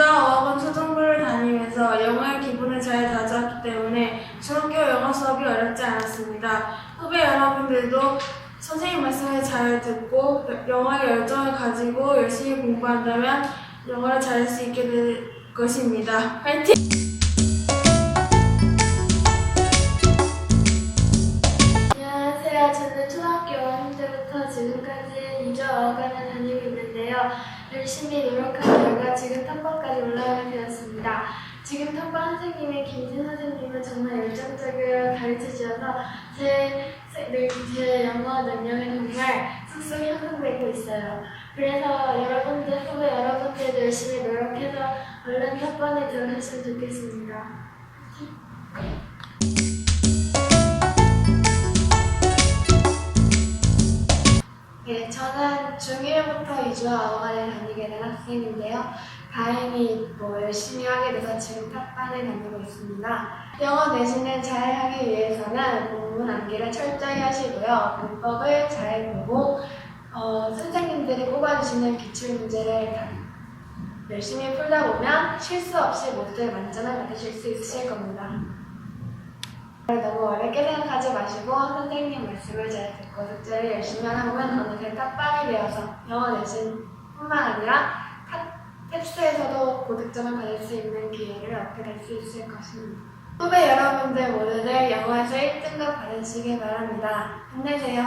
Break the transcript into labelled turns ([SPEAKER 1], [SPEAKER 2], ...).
[SPEAKER 1] 유치원, 어학원, 초등부를 다니면서 영어의 기본을 잘 다졌기 때문에 중학교 영어 수업이 어렵지 않았습니다. 후배 여러분들도 선생님 말씀을 잘 듣고 영어에 열정을 가지고 열심히 공부한다면 영어를 잘할 수 있게 될 것입니다. 화이팅!
[SPEAKER 2] 안녕하세요. 저는 초등학교 5학년 때부터 지금까지 2주 어학원을 다니고 있는데요. 열심히 노력한 결과 지금 탑반까지 올라가게 되었습니다. 지금 탑반 선생님의 김진 선생님은 정말 열정적으로 가르치셔서 제, 제, 제 영어 능력이 정말 쑥쑥 향상되고 있어요. 그래서 여러분들, 후배 여러분들도 열심히 노력해서 얼른 탑반에 들어갔으면 좋겠습니다. 중1부터 이주어학원에 다니게 된 학생인데요. 다행히 뭐 열심히 하게 돼서 지금 탑반에 다니고 있습니다. 영어 내신을 잘 하기 위해서는 본문 암기를 철저히 하시고요. 문법을 잘 보고 어, 선생님들이 꼽아주시는 기출문제를 다 열심히 풀다 보면 실수 없이 모두 만점을 받으실 수 있으실 겁니다. 너무 어렵게 생각하지 마시고 선생님 말씀을 잘 듣고 숙제를 열심히 하다 보면 어느새 탑반이 되어서 영어 내신뿐만 아니라 타- 탭스에서도 고득점을 받을 수 있는 기회를 얻게 될 수 있을 것입니다. 후배 여러분들 모두들 영어에서 1등급 받으시길 바랍니다. 힘내세요.